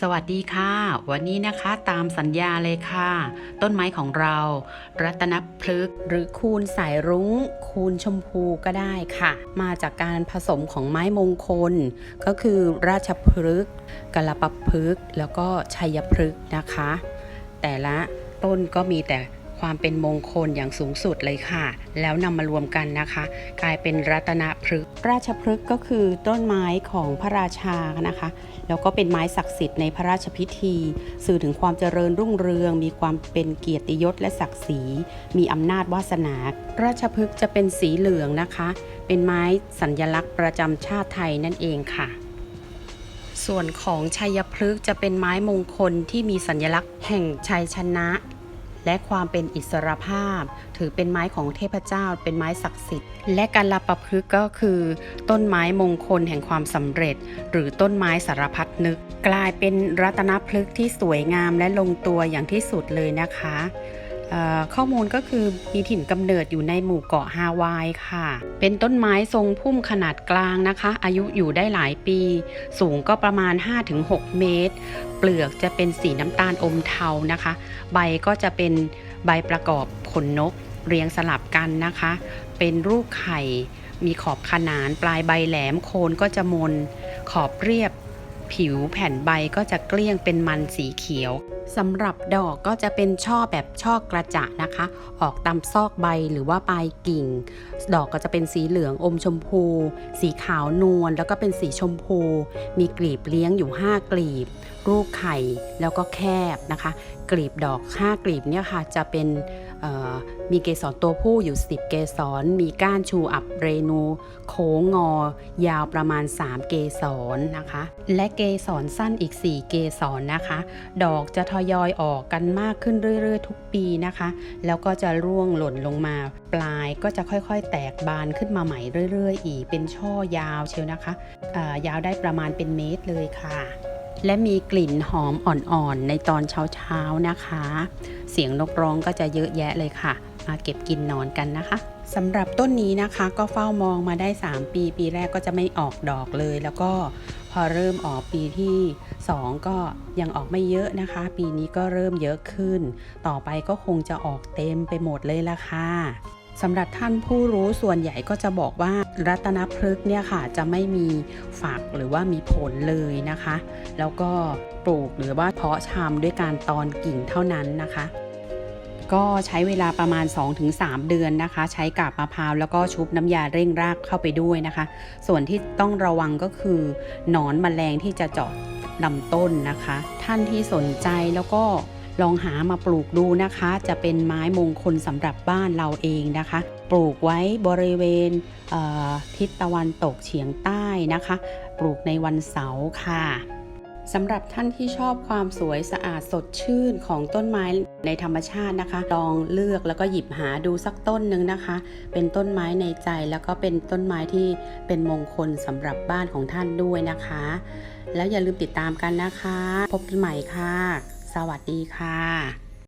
สวัสดีค่ะ วันนี้นะคะตามสัญญาเลยค่ะ ต้นไม้ของเรา รัตนพฤกษ์หรือคูณสายรุ้ง คูณชมพูก็ได้ค่ะ มาจากการผสมของไม้มงคล ก็คือราชพฤกษ์กลปพฤกษ์แล้วก็ชัยพฤกษ์นะคะ แต่ละต้นก็มีแต่ ความเป็นมงคลอย่างสูงสุดเลยค่ะ แล้วนำมารวมกันนะคะ กลายเป็นรัตนพฤกษ์ราชพฤกษ์ก็คือต้นไม้ของพระราชานะคะ แล้วก็เป็นไม้ศักดิ์สิทธิ์ในพระราชพิธี สื่อถึงความเจริญรุ่งเรือง มีความเป็นเกียรติยศและศักดิ์ศรี มีอำนาจวาสนา ราชพฤกษ์จะเป็นสีเหลืองนะคะ เป็นไม้สัญลักษณ์ประจำชาติไทยนั่นเองค่ะส่วนของชัยพฤกษ์จะเป็นไม้มงคลที่มีสัญลักษณ์แห่งชัยชนะ และความเป็นอิสรภาพ ถือเป็นไม้ของเทพเจ้า เป็นไม้ศักดิ์สิทธิ์ และการลประพฤกษ์ก็คือ ต้นไม้มงคลแห่งความสำเร็จ หรือต้นไม้สารพัดนึก กลายเป็นรัตนพฤกษ์ที่สวยงามและลงตัวอย่างที่สุดเลยนะคะข้อมูลก็คือมีถิ่นกำเนิดอยู่ในหมู่เกาะฮาวายค่ะ เป็นต้นไม้ทรงพุ่มขนาดกลางนะคะ อายุอยู่ได้หลายปี สูงก็ประมาณ 5-6 เมตร ปลือกจะเป็นสีน้ำตาลอมเทานะคะ ใบก็จะเป็นใบประกอบขนนก เรียงสลับกันนะคะ เป็นรูปไข่ มีขอบขนานปลายใบแหลมโคนก็จะมน ขอบเรียบ ผิวแผ่นใบก็จะเกลี้ยงเป็นมันสีเขียว สำหรับดอกก็จะเป็นช่อแบบช่อกระจะนะคะ ออกตามซอกใบหรือว่าปลายกิ่ง ดอกก็จะเป็นสีเหลืองอมชมพู สีขาวนวลแล้วก็เป็นสีชมพู มีกลีบเลี้ยงอยู่ 5 กลีบ รูปไข่แล้วก็แคบนะคะ กลีบดอก 5 กลีบเนี่ยค่ะจะเป็นมีเกสรตัวผู้อยู่ 10 เกสร มีก้านชูอับเรนู โค้งงอ ยาวประมาณ 3 เกสรนะคะ และเกสรสั้นอีก 4 เกสรนะคะ ดอกจะทยอยออกกันมากขึ้นเรื่อย ๆ ทุกปีนะคะ แล้วก็จะร่วงหล่นลงมา ปลายก็จะค่อยๆ แตกบานขึ้นมาใหม่เรื่อย ๆ อีกเป็นช่อยาวเชียวนะคะอ่ายาวได้ประมาณเป็นเมตรเลยค่ะ และมีกลิ่นหอมอ่อนๆในตอนเช้าๆนะคะ เสียงนกร้องก็จะเยอะแยะเลยค่ะ มาเก็บกินนอนกันนะคะสำหรับต้นนี้นะคะก็เฝ้ามองมาได้ 3 ปี ปีแรกก็จะไม่ออกดอกเลย แล้วก็ พอเริ่มออกปีที่ 2 ก็ยังออกไม่เยอะนะคะ ปีนี้ก็เริ่มเยอะขึ้น ต่อไปก็คงจะออกเต็มไปหมดเลยละค่ะสำหรับท่านผู้รู้ส่วนใหญ่ก็จะบอกว่ารัตนพฤกษ์เนี่ยค่ะจะไม่มีฝักหรือว่ามีผลเลยนะคะ แล้วก็ปลูกหรือว่าเพาะชำด้วยการตอนกิ่งเท่านั้นนะคะ ก็ใช้เวลาประมาณ 2-3 เดือนนะคะ ใช้กาบมะพร้าวแล้วก็ชุบน้ำยาเร่งรากเข้าไปด้วยนะคะ ส่วนที่ต้องระวังก็คือหนอนแมลงที่จะเจาะลำต้นนะคะ ท่านที่สนใจแล้วก็ลองหามาปลูกดูนะคะ จะเป็นไม้มงคลสำหรับบ้านเราเองนะคะ ปลูกไว้บริเวณเทิศตะวันตกเฉียงใต้นะคะ ปลูกในวันเสาร์ค่ะสำหรับท่านที่ชอบความสวยสะอาดสดชื่นของต้นไม้ ในธรรมชาตินะคะ ลองเลือกแล้วก็หยิบหาดูสักต้นหนึ่งนะคะ เป็นต้นไม้ในใจแล้วก็เป็นต้นไม้ที่เป็นมงคลสำหรับบ้านของท่านด้วยนะคะ แล้วอย่าลืมติดตตามกันนะคะ พบกันใหม่ค่ะ สวัสดีค่ะ